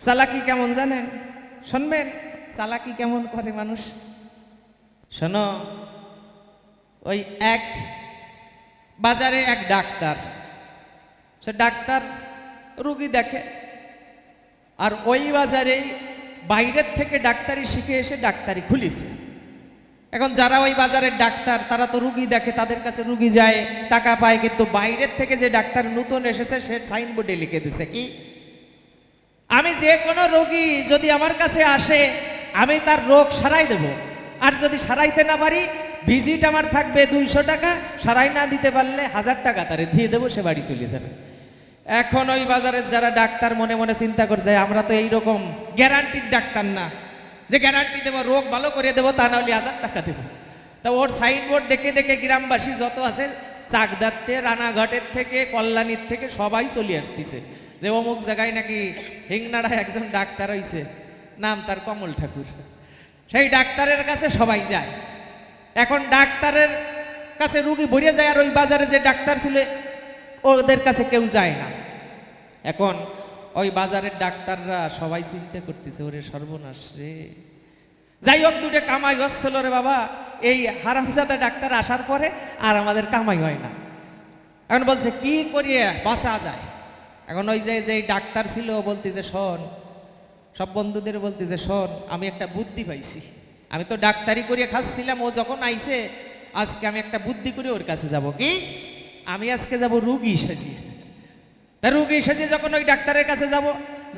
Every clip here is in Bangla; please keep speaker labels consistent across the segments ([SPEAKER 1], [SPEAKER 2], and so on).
[SPEAKER 1] চালাকি কেমন জানেন? শুনবেন, চালাকি কেমন করে মানুষ? শোনো, ওই এক বাজারে এক ডাক্তার। সে ডাক্তার রুগী দেখে। আর ওই বাজারেই বাইরের থেকে ডাক্তারি শিখে এসে ডাক্তারি খুলিছে। এখন যারা ওই বাজারের ডাক্তার, তারা তো রুগী দেখে, তাদের কাছে রুগী যায়, টাকা পায়, কিন্তু বাইরের থেকে যে ডাক্তার নতুন এসেছে, সে সাইনবোর্ডে লিখে দিছে কি? আমি যে কোনো রোগী যদি আমার কাছে আসে, আমি তার রোগ সারাই দেব। আর যদি সারাইতে না পারি ভিজিট আমার থাকবে দুইশো টাকা, সারাই না দিতে পারলে হাজার টাকা তারে দিয়ে দেবো, সে বাড়ি চলে যাবে। এখন ওই বাজারের যারা ডাক্তার মনে মনে চিন্তা করছে, আমরা তো এইরকম গ্যারান্টির ডাক্তার না। যে গ্যারান্টি দেবো, রোগ ভালো করে দেবো, তা নাহলে হাজার টাকা দেবো। তা ওর সাইনবোর্ড দেখে দেখে গ্রামবাসী যত আছে চাকদারতে রানাঘাটের থেকে, কল্যাণীর থেকে সবাই চলে আসতেছে। যে অমুক জায়গায় নাকি হিংনাড়ায় একজন ডাক্তার হইছে, নাম তার কমল ঠাকুর। সেই ডাক্তারের কাছে সবাই যায়। এখন ডাক্তারের কাছে রুগী ভরে যায় আর ওই বাজারে যে ডাক্তার ছিল, ওদের কাছে কেউ যায় না। এখন ওই বাজারের ডাক্তাররা সবাই চিন্তা করতেছে, ওরে সর্বনাশ রে। যাই হোক দুটো কামাই হচ্ছিল রে বাবা। এই হারামজাদা ডাক্তার আসার পরে আর আমাদের কামাই হয় না। এখন বলছে, কি করিয়ে বাঁচা যায়? এখন ওই যে যে ডাক্তার ছিল বলতে যে শোন। সব বন্ধুদের বলতে যে শোন, আমি একটা বুদ্ধি পাইছি। আমি তো ডাক্তারি করিয়ে খাচ্ছিলাম, ও যখন আইছে, আজকে আমি একটা বুদ্ধি করে ওর কাছে যাব। কি? আমি আজকে যাব রুগী সাজিয়ে। তা রুগী সেজে যখন ওই ডাক্তারের কাছে যাব,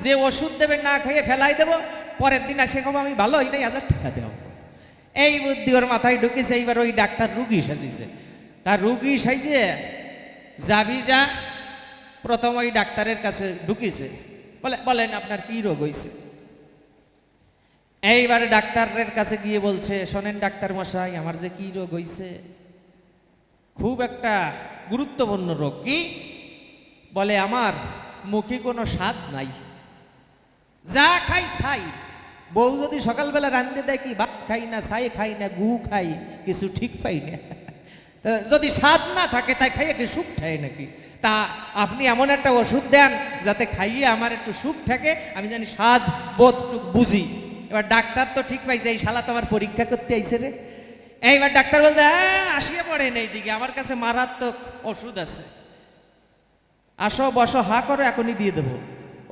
[SPEAKER 1] যে ওষুধ দেবে, না খেয়ে ফেলাই দেবো, পরের দিন আসে কম আমি ভালো নাই, হাজার টাকা দেবো এই বুদ্ধি ওর মাথায় ঢুকেছে, এইবার ওই ডাক্তার রুগী সাজিছে তা রুগী সাইজে যাবি যা প্রথম ওই ডাক্তারের কাছে ঢুকিছে। বলে, বলেন আপনার কি রোগ হয়েছে এইবারে ডাক্তারের কাছে গিয়ে বলছে, শোনেন ডাক্তার মশাই, আমার যে কি রোগ হয়েছে খুব একটা গুরুত্বপূর্ণ রোগ কি? বলে, আমার মুখে কোনো স্বাদ নাই। যা খাই ছাই। বউ যদি সকালবেলা রান্ধতে দেয় কি, ভাত খাই না, ছাই খাই না, গু খাই, কিছু ঠিক পাই না। যদি স্বাদ না থাকে, তাই খাইয়ে কি সুখ থাকে নাকি? তা আপনি এমন একটা ওষুধ দেন যাতে খাইয়ে আমার একটু সুখ থাকে, আমি জানি স্বাদ বোধটুক বুঝি। এবার ডাক্তার তো ঠিক পাইছে, এই শালা তো আমার পরীক্ষা করতে আইছে রে। এইবার ডাক্তার বলছে হ্যাঁ আসিয়ে পড়েন এইদিকে, আমার কাছে মারাত্মক ওষুধ আছে। আসো, বসো, হা করো, এখনই দিয়ে দেবো।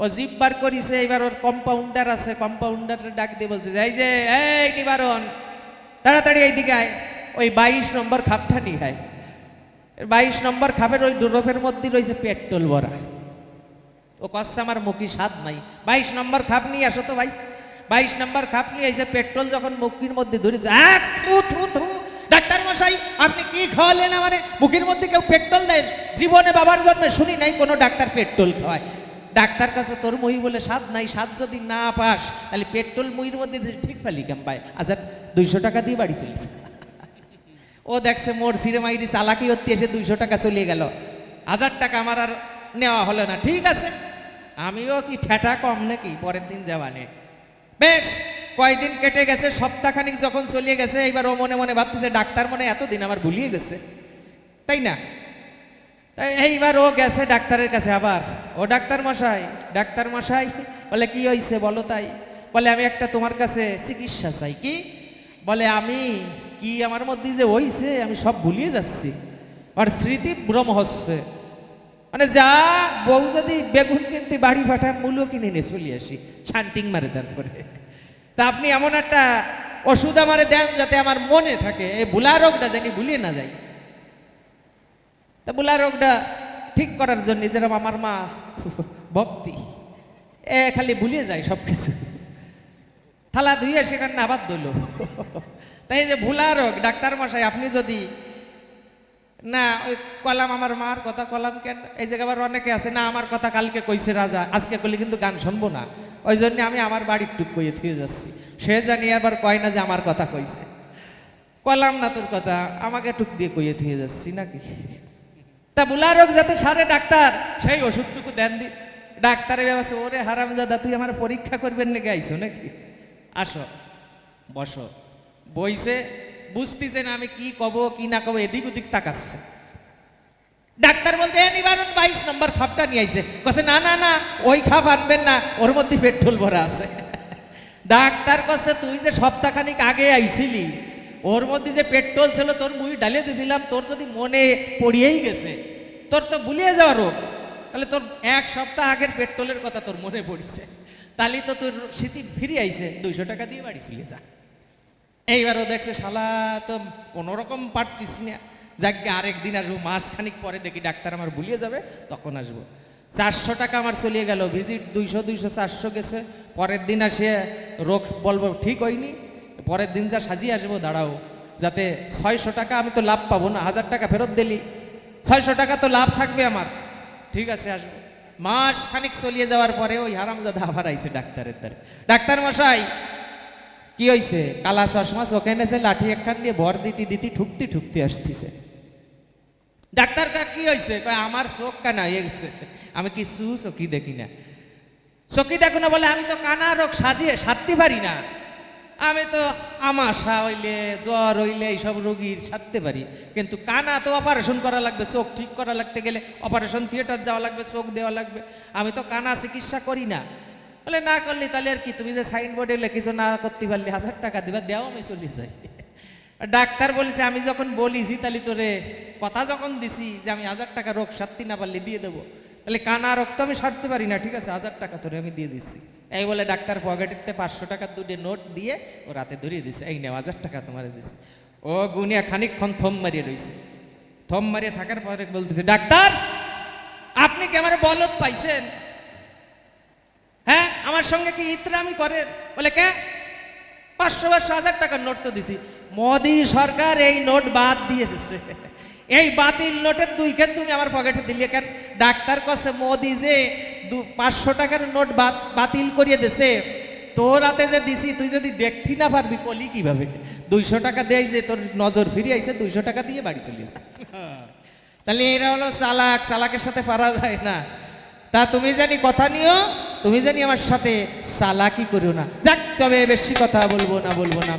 [SPEAKER 1] ও জিপ বার করিছে এবার ওর কম্পাউন্ডার আছে কম্পাউন্ডারের ডাক দিয়ে বলছে, এই যে, এই নিবারণ, তাড়াতাড়ি এইদিকে আয়। ওই বাইশ নম্বর খাপটা নিয়ে আয়। বাইশ নম্বর খাপের ওই ডোরফের মধ্যে রয়েছে পেট্রোল ভরা। ও কষছে আমার মুখি স্বাদ নাই। বাইশ নম্বর খাপ নিয়ে আসো তো ভাই। বাইশ নম্বর খাপ নিয়ে এসে পেট্রোল যখন মুখির মধ্যে ধরেছে আহ, থু, থু, থু। ডাক্তার মশাই আপনি কি খাওয়ালেন আমারে? মুখের মধ্যে কেউ পেট্রোল দেয়? জীবনে বাবার জন্মে শুনি নাই কোনো ডাক্তার পেট্রোল খাওয়ায়। ডাক্তার কাছে তোর মহি বলে স্বাদ নাই স্বাদ যদি না পাস তাহলে পেট্রোল মুহির মধ্যে ঠিক ফেলি কেম পায় আচ্ছা দুইশো টাকা দিয়ে বাড়ি চলেছে ও দেখছে মোর সিনেমাইরি চালাকি হতে এসে দুইশো টাকা চলে গেল। হাজার টাকা আমার আর নেওয়া হলো না, ঠিক আছে? আমিও কি ঠেটা কম নাকি পরের দিন যাওয়ানে? বেশ, কয়দিন কেটে গেছে, সপ্তাহখানিক যখন চলিয়ে গেছে, এইবার ও মনে মনে ভাবতেছে, ডাক্তার মনে এতদিন আমার ভুলিয়ে গেছে। তাই না? তাই এইবার ও গেছে ডাক্তারের কাছে আবার। ও ডাক্তার মশাই ডাক্তার মশাই, বলে, কি হয়েছে বলো তাই? বলে, আমি একটা তোমার কাছে চিকিৎসা চাই। কি? বলে, আমি কি আমার মধ্যে যে হইছে, আমি সব ভুলিয়ে যাচ্ছি। আর স্মৃতি ভ্রম হচ্ছে। মানে যা বউ যদি বেগুন কিনতে বাড়ি পাঠায় মূল্য কিনে নিয়ে চলে আসি শান্টিং মারে তারপরে। তা আপনি এমন একটা ওষুধ আমারে দেন যাতে আমার মনে থাকে, এই ভুলা রোগটা জানি ভুলিয়ে না যায় তা বুলা রোগটা ঠিক করার জন্য যেরকম আমার মা ভক্তি, এ খালি ভুলিয়ে যায় সব কিছু থালা ধুইয়ে সেখানে আবার দইল তাই যে ভুলা রোগ, ডাক্তার মশাই, আপনি যদি না, ওই কলাম আমার মার কথা কলাম কেন? এই জায়গায় আবার অনেকে আছে, না, আমার কথা কালকে কইছে রাজা, আজকে করলে কিন্তু গান শুনব না। ওই জন্য আমি আমার বাড়ির টুক কইয়ে থুয়ে যাচ্ছি। সে জানি আবার কয় না যে আমার কথা কইছে। কলাম না তোর কথা, আমাকে টুক দিয়ে কইয়ে থুয়ে যাচ্ছি নাকি? তা বুলা রোগ যাতে সারে ডাক্তার, সেই ওষুধটুকু দেন দি। ডাক্তারের ব্যবস্থা, ওরে হারাম দাদা তুই আমার পরীক্ষা করবেন নাকি আইছো নাকি? আসো, বসো। বইছে, বুঝতেছে না আমি কি কব, কি না কব, এদিক ওদিক তাকাচ্ছে। ডাক্তার বলতে "এ নিবারণ, বাইশ নম্বর খাপটা নিয়ে আইছে। কছে না না না, ওই খাপ আনবেন না, ওর মধ্যে পেট্রোল ভরা আছে। ডাক্তার কছে তুই যে সপ্তাহখানিক আগে আইছিলি, ওর মধ্যে যে পেট্রোল ছিল, তোর মুই ডালিয়ে দিয়েছিলাম তোর যদি মনে পড়িয়েই গেছে, তোর তো ভুলিয়ে যাওয়া রোগ। তাহলে তোর এক সপ্তাহ আগের পেট্রোলের কথা তোর মনে পড়ছে। তাহলে তো তোর স্মৃতি ফিরে আইছে, দুইশো টাকা দিয়ে বাড়ি চলে যা। এইবারও দেখছে শালা তো কোনো রকম পারতিস না। যাকে আরেক দিন আসব, মাসখানিক পরে দেখি ডাক্তার আমার ভুলিয়ে যাবে, তখন আসব। চারশো টাকা আমার চলিয়ে গেল ভিজিট দুইশো দুইশো, চারশো গেছে। পরের দিন আসে রোগ বলব, ঠিক হয়নি। পরের দিন যা সাজিয়ে আসব, দাঁড়াও। যাতে ছয়শো টাকা আমি তো লাভ পাবো না, হাজার টাকা ফেরত দিলি। ছয়শো টাকা তো লাভ থাকবে আমার। ঠিক আছে, আসব। মাস খানিক চলিয়ে যাওয়ার পরে ওই হারামজাদা আবার আইছে ডাক্তারের দ্বারে। ডাক্তার মশাই, কি হয়েছে কালা চশমা চোখে নেছে লাঠি একখান দিয়ে ভর দিতে দিতে ঠুকতে ঠুকতে আসতেছে। ডাক্তার কা, কি হয়েছে কয়, আমার চোখ কানা হয়ে গেছে। আমি কি সু চকি দেখি না। চকি দেখো না বলে আমি তো কানা রোগ সাজিয়ে সারতে পারি না। আমি তো আমাশা হইলে, জ্বর হইলে এইসব রোগীর সারতে পারি। কিন্তু কানা তো অপারেশন করা লাগবে, চোখ ঠিক করা লাগতে গেলে অপারেশন থিয়েটার যাওয়া লাগবে, চোখ দেওয়া লাগবে। আমি তো কানা চিকিৎসা করি না। বলে, না করলি তাহলে আর কি? তুমি যে সাইনবোর্ডে লিখিছো না করতে পারলি হাজার টাকা দিবা, দেও, আমি চলে যাই। ডাক্তার বলেছে, আমি যখন বলিছি তাহলে তোরে কথা যখন দিছি যে আমি হাজার টাকা রোগ সারতে না পারলে দিয়ে দেবো। তাহলে কানা রোগ তো আমি সারতে পারি না, ঠিক আছে? হাজার টাকা তোরে আমি দিয়ে দিচ্ছি। এই বলে ডাক্তার পকেটেতে পাঁচশো টাকার দুটি নোট দিয়ে ও রাতে ধরিয়ে দিছে। এই নেও, হাজার টাকা তোমার দিছে। ও গুনিয়া খানিকক্ষণ থম মারিয়ে রইছে। থম মারিয়ে থাকার পরে বলতেছে, ডাক্তার, আপনি কি আমার বলদ পাইছেন? হ্যাঁ আমার সঙ্গে কি ইতরামি করেন? বলে, কে? পাঁচশো পাঁচশো, হাজার টাকার নোট তো দিছি। মোদি সরকার এই নোট বাদ দিয়ে দিছে। এই বাতিল নোটের দুইখান তুমি আমার পকেটে দিলে কেন? ডাক্তার কছে, মোদি যে দু পাঁচশো টাকার নোট বাত- বাতিল করিয়ে দিছে। তোর হাতে যে দিছি, তুই যদি দেখতি না পারবি, কলি কীভাবে? দুইশো টাকা দেয় যে তোর নজর ফিরে আইছে, দুইশো টাকা দিয়ে বাড়ি চলে যা তাহলে এরা হলো চালাক, চালাকের সাথে পারা যায় না। তা তুমি জানি কথা নিও, তুমি জানি আমার সাথে চালাকি করো না। যাক, তবে বেশি কথা বলব না বলব না।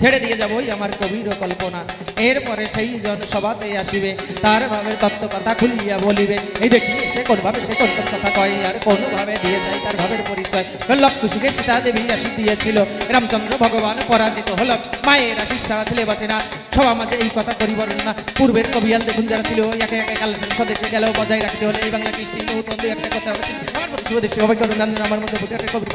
[SPEAKER 1] ছেড়ে দিয়ে যাবই আমার কবির কল্পনা। এরপরে সেই জন সভাতে আসিবে, তার ভাবে তত্ত্ব কথা খুলিয়া বলিবে, এই দেখি, সে কোন ভাবে, সে কোন কথা কয়, আর কোনোভাবে দিয়ে যায় তার ভাবের পরিচয়? লক্ষ্মীকে সীতা দেবী আসি দিয়েছিল রামচন্দ্র ভগবান পরাজিত হল, মায়ের আশিস ছেলে বাঁচে না সমাজে এই কথা করিবার না। পূর্বের কবিয়াল দেখুন যারা ছিল, একে একে কাল স্বদেশে গেলেও বজায় রাখতে হলে এই বাংলা কৃষ্টি একটা কথা হচ্ছে হবে। কারণ আমার মধ্যে একটা কবি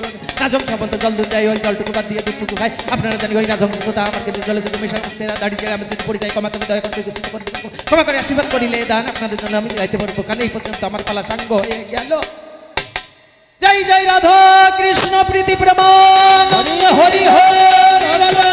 [SPEAKER 1] রাজম সাবন্ত, জল দুধ যাই ওই জলটুকু বাদ দিয়ে দুটুকু ভাই আপনারা জানি ওই রাজম কথা আমার কিন্তু জলে দুটো মেশা করতে দাঁড়িয়ে আমি যদি পরিচয় কমাতে দয়া করতে করে ক্ষমা করে আশীর্বাদ করিলে দান আপনাদের জন্য আমি যাইতে পারব। কারণ এই পর্যন্ত আমার পালা সাঙ্গ হয়ে গেল। জয় জয় রাধা কৃষ্ণ, প্রীতি প্রমাণ। হরি হরি হরি।